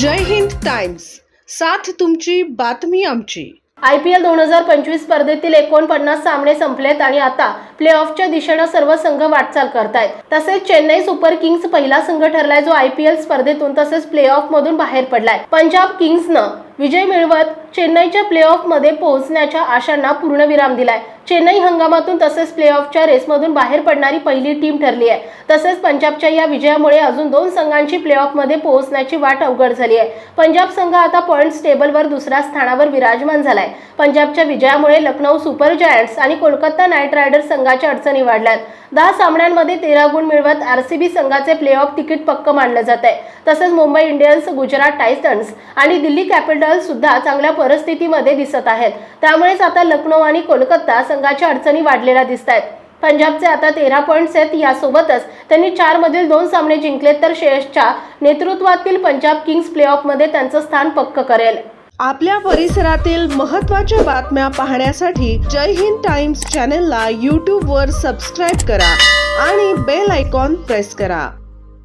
जय Hind times. साथ तुमची बातमी आमची. आय पी एल दोन हजार पंचवीस स्पर्धेतील एकोणपन्नास सामने संपलेत आणि आता प्ले ऑफच्या दिशेनं सर्व संघ वाटचाल करतायत. तसेच चेन्नई सुपर किंग्स पहिला संघ ठरलाय जो आय पी एल स्पर्धेतून तसेच प्ले ऑफ मधून बाहेर पडलाय. पंजाब किंग्सनं विजय मिळवत चेन्नईच्या प्ले पोहोचण्याच्या आशांना पूर्णविराम दिलाय. चेन्नई हंगामातून तसेच प्ले ऑफच्या रेसमधून बाहेर पडणारी पहिली टीम ठरली आहे. तसेच पंजाबच्या या विजयामुळे अजून दोन संघांची प्ले पोहोचण्याची वाट अवघड झाली आहे. पंजाब संघ आता पॉईंट्स टेबलवर दुसऱ्या स्थानावर विराजमान झालाय. पंजाबच्या विजयामुळे लखनौ सुपर जायंट्स आणि कोलकाता नाईट रायडर्स संघाच्या अडचणी वाढल्यात. दहा सामन्यांमध्ये तेरा गुण मिळवत आरसीबी संघाचे प्ले ऑफ तिकीट पक्क मानलं जात आहे तसंच मुंबई इंडियन्स गुजरात टायटन्स आणि दिल्ली मंडळ सुद्धा चांगल्या परिस्थितीमध्ये दिसत आहेत. त्यामुळेच आता लखनौ आणि कोलकाता संघाच्या अडचणी वाढलेल्या दिसत आहेत पंजाबचे आता तेरा पॉईंट्स आहेत. यासोबतच त्यांनी चार मधील दोन सामने जिंकले तर श्रेयसच्या नेतृत्वातील पंजाब किंग्स प्ले मध्ये त्यांचं स्थान पक्क करेल. आपल्या परिसरातील महत्त्वाच्या बातम्या पाहण्यासाठी जय हिंद टाइम्स चॅनलला यूट्यूबवर सबस्क्राईब करा आणि बेल आयकॉन प्रेस करा.